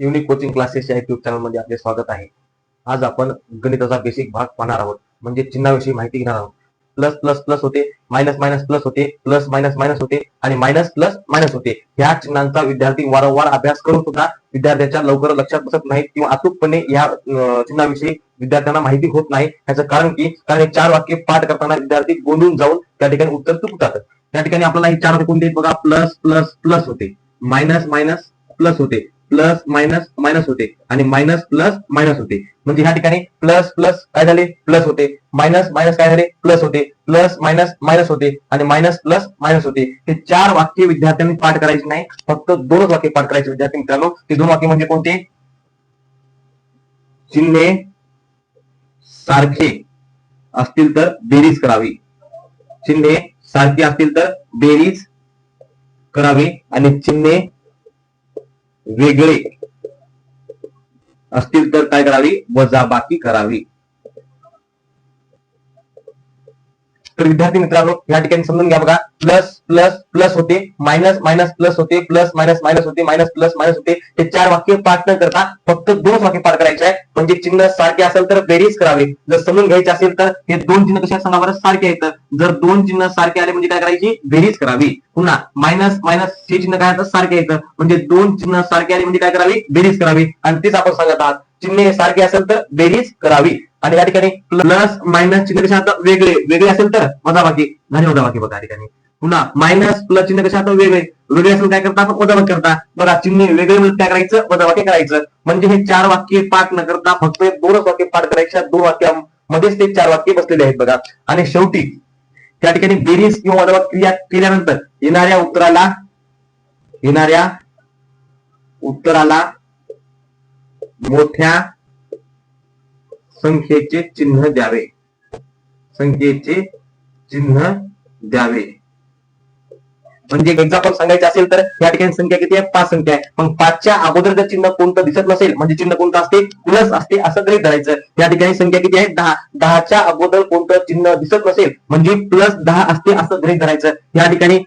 Unique coaching क्लासेसच्या YouTube चॅनलमध्ये आपले स्वागत आहे. आज आपण गणिताचा बेसिक भाग पाहणार आहोत. म्हणजे चिन्हाविषयी माहिती घेणार आहोत. प्लस प्लस प्लस होते मायनस मायनस प्लस होते प्लस मायनस मायनस होते आणि मायनस प्लस मायनस होते. ह्या चिन्हांचा विद्यार्थी वारंवार अभ्यास करून सुद्धा विद्यार्थ्यांच्या लवकर लक्षात बसत नाही किंवा अचूकपणे या चिन्हाविषयी विद्यार्थ्यांना माहिती होत नाही. याचं कारण की कारण हे चार वाक्य पाठ करताना विद्यार्थी गोंधळून जाऊन त्या ठिकाणी उत्तर चुकतात त्या ठिकाणी आपल्याला हे चार वाक्य कोणते बघा? प्लस प्लस प्लस होते. मायनस मायनस प्लस होते. प्लस मायनस मायनस होते. आणि मायनस प्लस मायनस होते. म्हणजे ह्या ठिकाणी प्लस प्लस काय झाले? प्लस होते. मायनस मायनस काय झाले? प्लस होते. प्लस मायनस मायनस होते. आणि मायनस प्लस मायनस होते. हे चार वाक्य विद्यार्थ्यांनी पाठ करायचे नाही. फक्त दोनच वाक्य पाठ करायचे विद्यार्थी मित्रांनो. ते दोन वाक्य म्हणजे कोणते? चिन्हे सारखे असतील तर बेरीज करावी. चिन्हे सारखी असतील तर बेरीज करावी. आणि चिन्हे वेगळे असतील तर काय करावी? वजाबाकी करावी. तर विद्यार्थी मित्रांनो या ठिकाणी समजून घ्या बघा. प्लस प्लस प्लस होते मायनस मायनस प्लस होते प्लस मायनस मायनस होते मायनस प्लस मायनस होते. हे चार वाक्य पाठ न करता फक्त दोन वाक्य पाठ करायचे आहे म्हणजे चिन्ह सारखे असेल तर बेरीज करावे. जर समजून घ्यायचे असेल तर हे दोन चिन्ह कशा सांगा बरं सारखे आहेत? जर दोन चिन्ह सारखे आले म्हणजे काय करायची? बेरीज करावी. पुन्हा मायनस मायनस हे चिन्ह काय असतात सारखे येतं म्हणजे दोन चिन्ह सारखे आले म्हणजे काय करावी? बेरीज करावी. आणि तेच आपण सांगत आहात. चिन्ह सारखे असेल तर बेरीज करावी. आणि या ठिकाणी प्लस मायनस चिन्ह कशा आता वेगळे वेगळे असेल तर वजाबाकी झाली वजाबाकी बघा या ठिकाणी. पुन्हा मायनस प्लस चिन्ह कशा आता वेगळे वेगळे असेल काय करता? आपण वजाबाकी करता. बघा चिन्ह वेगळे म्हणजे काय करायचं? वजाबाकी करायचं. म्हणजे हे चार वाक्य पाठ न करता फक्त दोनच वाक्य पाठ करायच्या दोन वाक्यामध्येच ते चार वाक्य बसलेले आहेत बघा. आणि शेवटी त्या ठिकाणी बेरीज किंवा वजाबाकी क्रिया केल्यानंतर येणाऱ्या उत्तराला येणाऱ्या उत्तराला मोठ्या संख्येचे चिन्ह द्यावे. संख्येचे चिन्ह द्यावे. म्हणजे एक्झाम्पल सांगायचे असेल तर या ठिकाणी संख्या किती आहे? पाच संख्या आहे. मग पाचच्या अगोदर जर चिन्ह कोणतं दिसत नसेल म्हणजे चिन्ह कोणतं असते? प्लस असते असं गृहीत धरायचं. या ठिकाणी संख्या किती आहे? दहा. दहाच्या अगोदर कोणतं चिन्ह दिसत नसेल म्हणजे प्लस दहा असते असं गृहित धरायचं. या ठिकाणी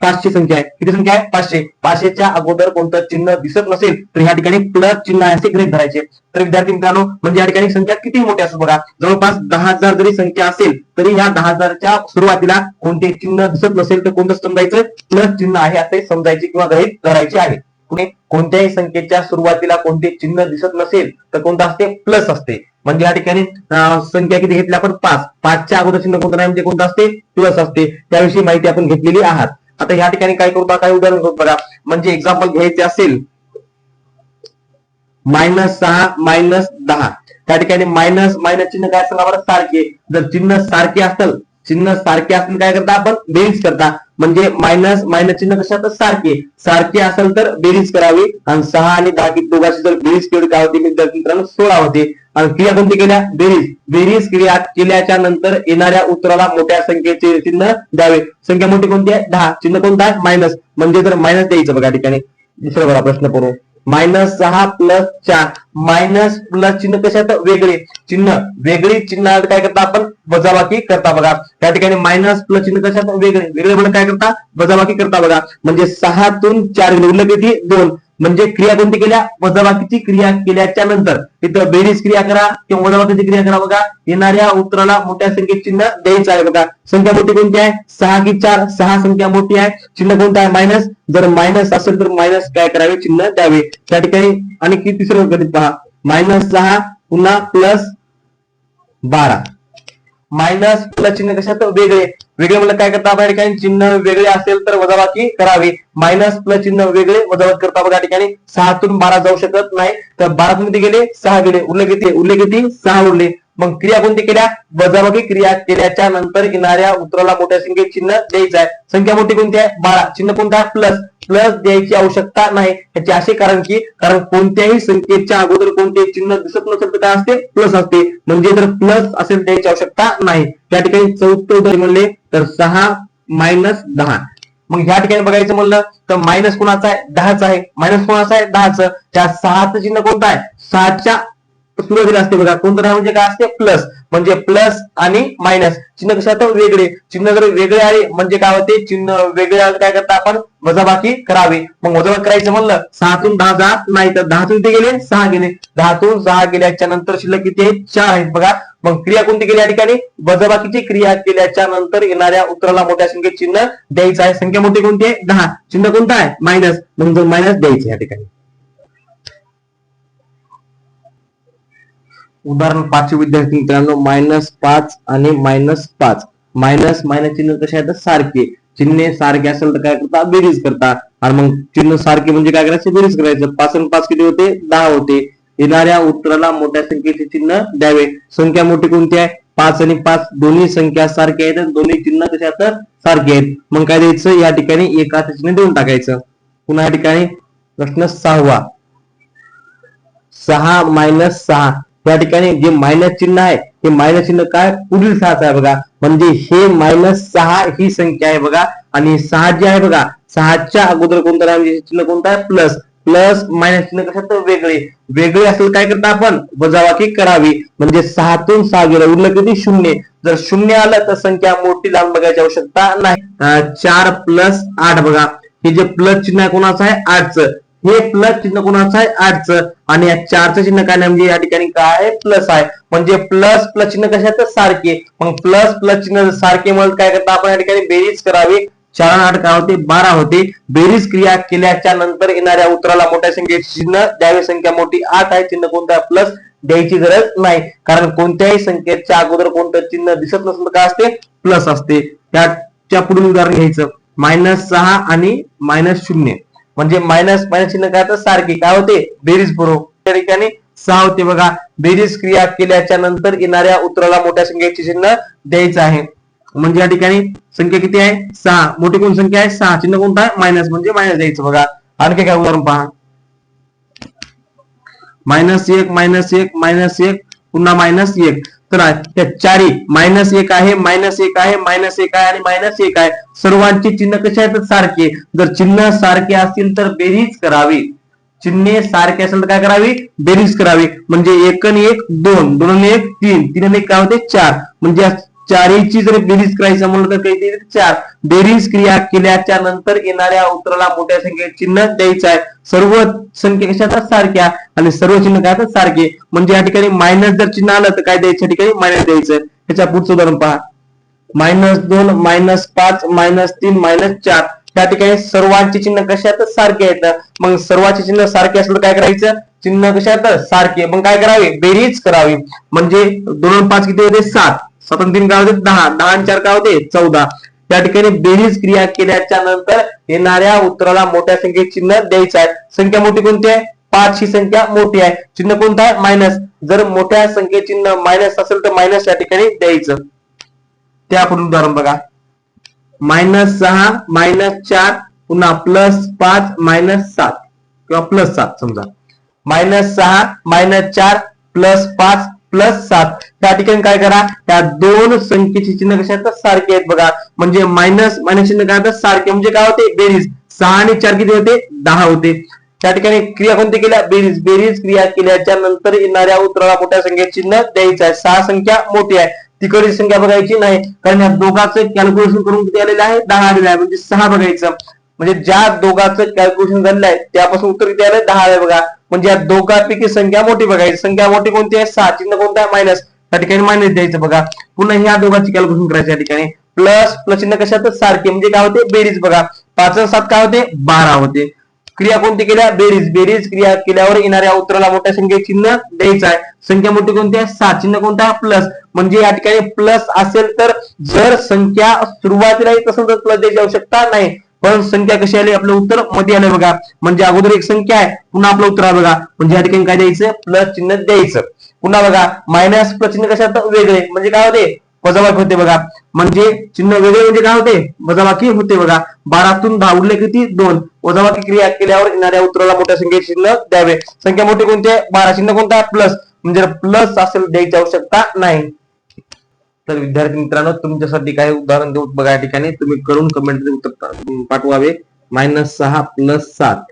पाचशे संख्या आहे. किती संख्या आहे? पाचशे. पाचशेच्या अगोदर कोणतं चिन्ह दिसत नसेल तर या ठिकाणी प्लस चिन्ह आहे असे गृहीत धरायचे. तर विद्यार्थी मित्रांनो म्हणजे या ठिकाणी संख्या किती मोठी असं बघा. जवळपास दहा हजार जरी संख्या असेल तरी ह्या दहा हजारच्या सुरुवातीला कोणते चिन्ह दिसत नसेल तर कोणतं समजायचं प्लस चिन्ह आहे असे समजायचे किंवा गृहीत धरायचे आहे. पुणे कोणत्याही संख्येच्या सुरुवातीला कोणते चिन्ह दिसत नसेल तर कोणतं असते? प्लस असते. म्हणजे या ठिकाणी संख्या किती घेतली आपण? पाच. पाचच्या अगोदर चिन्ह कोणतं नाही म्हणजे कोणतं असते? प्लस असते. त्याविषयी माहिती आपण घेतलेली आहात. आता या ठिकाणी काय करू काय उदाहरण करतो बघा. म्हणजे एक्झाम्पल घ्यायचे असेल मायनस सहा मायनस दहा. त्या ठिकाणी मायनस मायनस चिन्ह काय असेल बरं सारखे जर चिन्ह सारखे असेल चिन्ह सारखे असेल काय करता आपण? बेरीज करता. म्हणजे मायनस मायनस चिन्ह कशा तर सारखे. सारखे असेल तर बेरीज करावी. आणि सहा आणि दहा की दोघांची जर बेरीज केली काय होती मित्रांनो सोळा होते. आणि क्रिया कोणती केल्या? बेरीज. बेरीज क्रिया केल्याच्यानंतर येणाऱ्या उत्तराला मोठ्या संख्येचे चिन्ह द्यावे. संख्या मोठी कोणती आहे? दहा. चिन्ह कोणता आहे? मायनस म्हणजे जर मायनस द्यायचं बघा ठिकाणी. दुसरा बघा प्रश्न करू मायनस सहा प्लस चार. मायनस प्लस चिन्ह कशात वेगळे. चिन्ह. वेगळी चिन्ह काय करता आपण? वजाबाकी करता बघा. त्या ठिकाणी मायनस प्लस चिन्ह कशात वेगळे. वेगळे म्हणून काय करता? वजाबाकी करता बघा. म्हणजे सहातून चार. उरलं किती दोन. म्हणजे क्रिया कोणती केल्या? वजाबाकीची क्रिया केल्याच्यानंतर. तिथं बेरीज क्रिया करा किंवा वजाबाकीची क्रिया करा बघा. येणाऱ्या उत्तराला मोठ्या संख्येत चिन्ह द्यायचं आहे बघा. संख्या मोठी कोणती आहे? सहा की चार. सहा संख्या मोठी आहे. चिन्ह कोणतं आहे? मायनस. जर मायनस असेल तर मायनस काय करावे? चिन्ह द्यावे. त्या ठिकाणी आणि किती तिसरं गणित पहा. मायनस सहा पुन्हा प्लस बारा. मायनस प्लस चिन्ह कशात? वेगळे. वेगळे म्हणलं काय करता? आपण ठिकाणी चिन्ह वेगळे असेल तर वजाबाकी करावी. मायनस प्लस चिन्ह वेगळे वजाबाकी करता बघा ठिकाणी सहातून बारा जाऊ शकत नाही. तर बारातून किती गेले सहा गेले उरले किती? उरले किती? सहा उरले. मग क्रिया कोणती केल्या? वजाबाकी क्रिया केल्याच्यानंतर येणाऱ्या उत्तराला मोठ्या संख्येत चिन्ह द्यायचं आहे. संख्या मोठी कोणती आहे? बारा. चिन्ह कोणता प्लस. प्लस द्यायची आवश्यकता नाही. याचे असे कारण की कारण कोणत्याही संख्येच्या अगोदर कोणते चिन्ह दिसत नसेल तर काय असते? प्लस असते. म्हणजे जर प्लस असेल द्यायची आवश्यकता नाही. त्या ठिकाणी चौथं उदाहरण म्हणले तर सहा मायनस दहा. मग ह्या ठिकाणी बघायचं म्हणलं तर मायनस कोणाचा आहे? दहाचा आहे. मायनस कोणाचा आहे? दहाचं. त्या सहाचं चिन्ह कोणतं आहे? सहाच्या सुरुवातीला असते बघा. कोणतं राहा म्हणजे काय असते? प्लस म्हणजे प्लस आणि मायनस चिन्ह कसं वेगळे. चिन्ह जर वेगळे आले म्हणजे काय होते? चिन्ह वेगळे आले काय करता आपण? वजाबाकी करावी. मग वजाबाकी करायचं म्हणलं सहातून दहा जात नाही तर दहातून ते गेले? सहा गेले. दहातून सहा गेल्याच्यानंतर शिल्लक किती आहे? चार आहेत बघा. मग क्रिया कोणती केली या ठिकाणी? वजाबाकीची क्रिया केल्याच्यानंतर येणाऱ्या उत्तराला मोठ्या संख्येत चिन्ह द्यायचं आहे. संख्या मोठी कोणती आहे? दहा. चिन्ह कोणतं आहे? मायनस म्हणून मायनस द्यायचं या ठिकाणी. उदाहरण पाचशे विद्यार्थी मित्रांनो मायनस पाच आणि मायनस पाच. मायनस मायनस चिन्ह कसे आहेत? सारखे. चिन्हे सारखे असेल तर काय करता? बेरीज करता. आणि मग चिन्ह सारखे म्हणजे काय करायचं? बेरीज करायचं. पाच आणि पाच किती होते? दहा होते. येणाऱ्या उत्तराला मोठ्या संख्येचे चिन्ह द्यावे. संख्या मोठी कोणती आहे? पाच आणि पाच. दोन्ही संख्या सारख्या आहेत. आणि दोन्ही चिन्ह कसे आहेत? सारखे आहेत. मग काय द्यायचं? या ठिकाणी एकाच चिन्ह देऊन टाकायचं. पुन्हा या ठिकाणी प्रश्न सहावा. सहा मायनस सहा. या ठिकाणी जे मायनस चिन्ह आहे हे मायनस चिन्ह काय? पुढील सहाच आहे बघा. म्हणजे हे मायनस सहा ही संख्या आहे बघा. आणि सहा जे आहे बघा सहाच्या अगोदर कोणतं म्हणजे चिन्ह कोणतं आहे? प्लस प्लस मायनस चिन्ह तर वेगळे. वेगळे असेल काय करता आपण? वजावाकी करावी. म्हणजे सहातून सहा गेलं. उरलं किती? शून्य. जर शून्य आलं तर संख्या मोठी लावून बघायची आवश्यकता नाही. चार प्लस आठ बघा. हे जे प्लस चिन्ह आहे कोणाचं आहे? आठचं. हे प्लस चिन्ह कोणाचं आहे? आठचं आणि या चारचं चिन्ह काय नाही? म्हणजे या ठिकाणी काय आहे? प्लस आहे. म्हणजे प्लस प्लस चिन्ह कशाचं? सारखे. मग प्लस प्लस चिन्ह सारखे म्हणून काय करता आपण या ठिकाणी? बेरीज करावी. चार आठ काय होते? बारा होते. बेरीज क्रिया केल्याच्यानंतर येणाऱ्या उत्तराला मोठ्या संख्येत चिन्ह द्यावी संख्या मोठी आठ आहे चिन्ह कोणतं आहे? प्लस द्यायची गरज नाही. कारण कोणत्याही संख्येच्या अगोदर कोणतं चिन्ह दिसत नसेल काय असते? प्लस असते. त्याच्या पुढील उदाहरण घ्यायचं. मायनस सहा आणि मायनस शून्य. म्हणजे मायनस मायनस चिन्ह काय तर सारखे. काय होते? बेरीज बरोबर त्या ठिकाणी सहा होते बघा. बेरीज क्रिया केल्याच्यानंतर येणाऱ्या उत्तराला मोठ्या संख्येचे चिन्ह द्यायचं आहे. म्हणजे या ठिकाणी संख्या किती आहे? सहा. मोठी कोण संख्या आहे सहा. चिन्ह कोणता? आहे मायनस म्हणजे मायनस द्यायचं बघा. आणखी काय उदाहरण पहा. मायनस एक मायनस एक मायनस एक. पुन्हा मायनस एक. तर चारी मायनस एक आहे मायनस एक आहे मायनस एक आहे आणि मायनस एक आहे. सर्वांची चिन्ह कसे आहेत? सारखे. जर चिन्ह सारखे असतील तर बेरीज करावी. चिन्हे सारखे असेल तर काय करावी? बेरीज करावी. म्हणजे एक आणि एक दोन. दोन आणि एक तीन. तीन आणि एक काय होते? चार. म्हणजे चारीची जर बेरीज करायचं म्हणलं तर काही चार. बेरीज क्रिया केल्याच्यानंतर येणाऱ्या उत्तराला मोठ्या संख्येत चिन्ह द्यायचं आहे. सर्व संख्या कशाचा सारख्या आणि सर्व चिन्ह काय सारखे. म्हणजे या ठिकाणी मायनस जर चिन्ह आलं तर काय द्यायच्या ठिकाणी मायनस द्यायचं ह्याच्या पुढचं उदाहरण पहा. मायनस दोन मायनस पाच मायनस तीन मायनस चार. त्या ठिकाणी सर्वांचे चिन्ह कशात सारखे आहेत. मग सर्वांचे चिन्ह सारखे असलं काय करायचं? चिन्ह कशात सारखे. मग काय करावे? बेरीज करावी. म्हणजे दोन पाच किती होते? सात. सात तीन काय होते दहा दहा आणि चार काय होते चौदा. त्या ठिकाणी बेरीज क्रिया केल्याच्यानंतर येणाऱ्या उत्तराला मोठ्या संख्येत चिन्ह द्यायचं आहे. संख्या मोठी कोणती आहे? पाच ही संख्या मोठी आहे. चिन्ह कोणतं आहे? मायनस जर मोठ्या संख्येत चिन्ह मायनस असेल तर मायनस या ठिकाणी द्यायचं. ते आपण उदाहरण बघा. मायनस सहा मायनस चार पुन्हा प्लस पाच मायनस सात. किंवा प्लस सात समजा. मायनस सहा मायनस चार प्लस पाच प्लस सात. त्या ठिकाणी काय करा त्या दोन संख्येचे चिन्ह कशा आहेत सारखे आहेत बघा. म्हणजे मायनस मायनस चिन्ह काय होतं? सारखे. म्हणजे काय होते? बेरीज. सहा आणि चार किती होते? दहा होते. त्या ठिकाणी क्रिया कोणती केल्या? बेरीज. बेरीज क्रिया केल्याच्यानंतर येणाऱ्या उत्तराला मोठ्या संख्येत चिन्ह द्यायचं आहे. सहा संख्या मोठी आहे. तिकडची संख्या बघायची नाही. कारण या दोघांचं कॅल्क्युलेशन करून किती आलेलं आहे? दहा आलेलं आहे. म्हणजे सहा बघायचं. म्हणजे ज्या दोघांचं कॅल्क्युलेशन झालेलं आहे त्यापासून उत्तर किती आलं दहा आहे बघा. म्हणजे या दोघांपैकी संख्या मोठी बघायची. संख्या मोठी कोणती आहे? सहा. चिन्ह कोणता आहे? मायनस त्या ठिकाणी मायनस द्यायचं बघा. पुन्हा ह्या दोघांची कॅल्क्युलेशन करायचं या ठिकाणी. प्लस प्लस चिन्ह कशात सारखे. म्हणजे काय होते? बेरीज बघा. पाच सात काय होते? बारा होते. क्रिया कोणती केल्या? बेरीज. बेरीज क्रिया केल्यावर येणाऱ्या उत्तराला मोठ्या संख्येत चिन्ह द्यायचं आहे. संख्या मोठी कोणती आहे? सात. चिन्ह कोणतं आहे? प्लस म्हणजे या ठिकाणी प्लस असेल तर जर संख्या सुरुवातीला येत असेल तर प्लस द्यायची आवश्यकता नाही पण संख्या कशी आली? आपलं उत्तरमध्ये आलं बघा. म्हणजे अगोदर एक संख्या आहे. पुन्हा आपलं उत्तर आहे बघा. म्हणजे या ठिकाणी काय द्यायचं? प्लस चिन्ह द्यायचं. पुन्हा बघा. मायनस प्लस चिन्ह कशात? वेगळे. म्हणजे काय होते? वजाबाकी होते बघा. म्हणजे चिन्ह वेगळे म्हणजे काय होते? वजाबाकी होते बघा. बारातून दहा उरले किती? दोन. वजाबाकी क्रिया केल्यावर येणाऱ्या उत्तराला मोठ्या संख्येचे चिन्ह द्यावे. संख्या मोठी कोणती आहे? बारा. चिन्ह कोणता प्लस म्हणजे प्लस असेल द्यायची आवश्यकता नाही. तर विद्यार्थी मित्रांनो तुमच्यासाठी काही उदाहरण देऊ बघा या ठिकाणी. तुम्ही करून कमेंट उत्तर पाठवावे. मायनस सहा प्लस सात.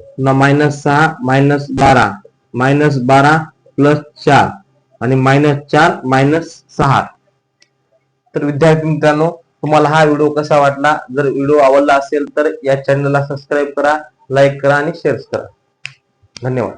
पुन्हा मायनस सहा मायनस बारा. मायनस बारा प्लस चार. आणि मायनस चार मायनस सहा. तर विद्यार्थी मित्रांनो तुम्हाला हा व्हिडिओ कसा वाटला? जर व्हिडिओ आवडला असेल तर या चॅनलला सबस्क्राईब करा लाईक करा आणि शेअर करा. धन्यवाद.